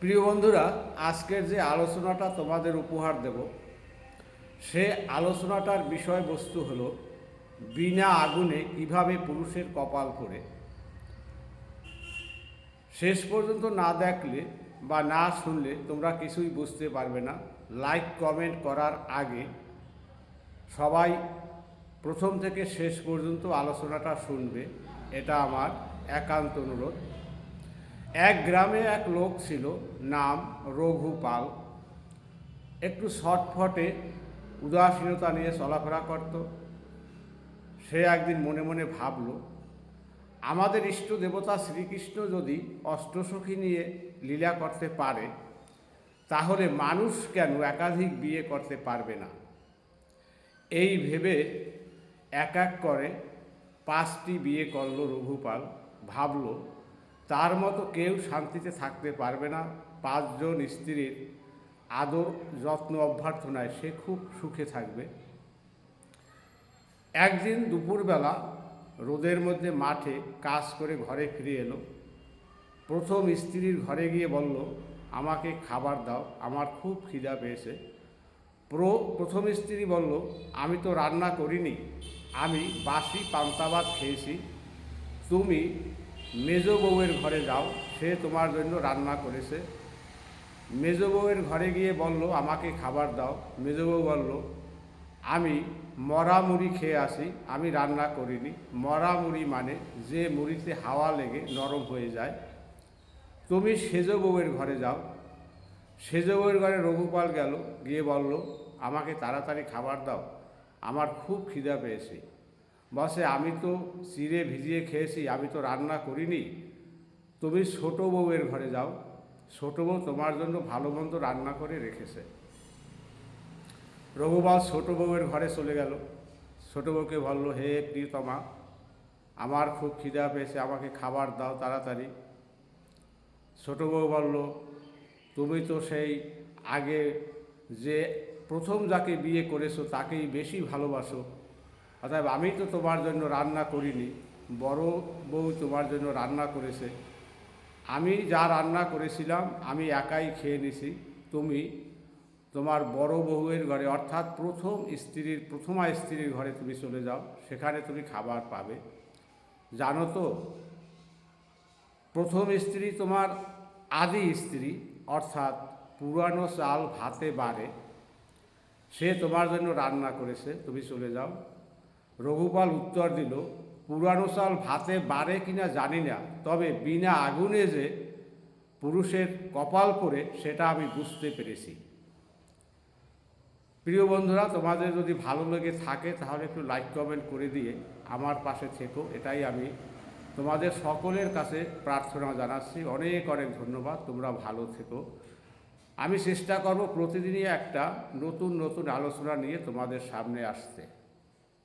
প্রিয় বন্ধুরা, আজকের যে আলোচনাটা তোমাদের উপহার দেব, সে আলোচনাটার বিষয়বস্তু হলো বিনা আগুনে কীভাবে পুরুষের কপাল করে। শেষ পর্যন্ত না দেখলে বা না শুনলে তোমরা কিছুই বুঝতে পারবে না। লাইক কমেন্ট করার আগে সবাই প্রথম থেকে শেষ পর্যন্ত আলোচনাটা শুনবে। এটা আমার একান্ত অনুরোধ। এক গ্রামে এক লোক ছিল, নাম রঘু পাল একটু শটফটে উদাসীনতা নিয়ে চলাফেরা করত। সে একদিন মনে মনে ভাবল, আমাদের ইষ্ট দেবতা শ্রীকৃষ্ণ যদি অষ্টসখী নিয়ে লীলা করতে পারে, তাহলে মানুষ কেন একাধিক বিয়ে করতে পারবে না? এই ভেবে এক এক করে পাঁচটি বিয়ে করল রঘুপাল। ভাবল তার মতো কেউ শান্তিতে থাকতে পারবে না। পাঁচজন স্ত্রীর আদর যত্ন অভ্যর্থনায় সে খুব সুখে থাকবে। একদিন দুপুরবেলা রোদের মধ্যে মাঠে কাজ করে ঘরে ফিরে এলো। প্রথম স্ত্রীর ঘরে গিয়ে বলল, আমাকে খাবার দাও, আমার খুব খিদা পেয়েছে। প্রো, প্রথম স্ত্রী বলল, আমি তো রান্না করিনি, আমি বাসি পান্তাবাদ খেয়েছি। তুমি মেজ বউয়ের ঘরে যাও, সে তোমার জন্য রান্না করেছে। মেজ বউয়ের ঘরে গিয়ে বলল, আমাকে খাবার দাও। মেজ বউ বলল, আমি মরা মুড়ি খেয়ে আসি, আমি রান্না করিনি। মরা মুড়ি মানে যে মুড়িতে হাওয়া লেগে নরম হয়ে যায়। তুমি সেজ বউয়ের ঘরে যাও। সেজ বউয়ের ঘরে রঘুপাল গেল, গিয়ে বলল, আমাকে তাড়াতাড়ি খাবার দাও, আমার খুব খিদা পেয়েছে। বসে আমি তো চিড়ে ভিজিয়ে খেয়েছি, আমি তো রান্না করিনি। তুমি ছোটো বউয়ের ঘরে যাও, ছোটো বউ তোমার জন্য ভালো মন্দ রান্না করে রেখেছে। রঘুপাল ছোটো বউয়ের ঘরে চলে গেল। ছোটো বউকে বলল, হে প্রিয়তমা, আমার খুব খিদা পেয়েছে, আমাকে খাবার দাও তাড়াতাড়ি। ছোটো বউ বলল, তুমি তো সেই আগে যে প্রথম যাকে বিয়ে করেছ তাকেই বেশি ভালোবাসো অতএব আমি তো তোমার জন্য রান্না করিনি, বড় বউ তোমার জন্য রান্না করেছে। আমি যা রান্না করেছিলাম, আমি একাই খেয়ে নিছি। তুমি তোমার বড় বউয়ের ঘরে, অর্থাৎ প্রথম স্ত্রীর, প্রথমা স্ত্রীর ঘরে তুমি চলে যাও, সেখানে তুমি খাবার পাবে। জানো তো, প্রথম স্ত্রী তোমার আদি স্ত্রী, অর্থাৎ পুরানো চাল ভাতে বাড়ে সে তোমার জন্য রান্না করেছে, তুমি চলে যাও। রঘুপাল উত্তর দিল, পুরানো চাল ভাতে বাড়ে কিনা জানি না, তবে বিনা আগুনে যে পুরুষের কপাল পরে সেটা আমি বুঝতে পেরেছি। প্রিয় বন্ধুরা, তোমাদের যদি ভালো লেগে থাকে তাহলে একটু লাইক কমেন্ট করে দিয়ে আমার পাশে থেকো, এটাই আমি তোমাদের সকলের কাছে প্রার্থনা জানাচ্ছি। অনেক অনেক ধন্যবাদ, তোমরা ভালো থেকো। আমি চেষ্টা করব প্রতিদিনই একটা নতুন নতুন আলোচনা নিয়ে তোমাদের সামনে আসতে।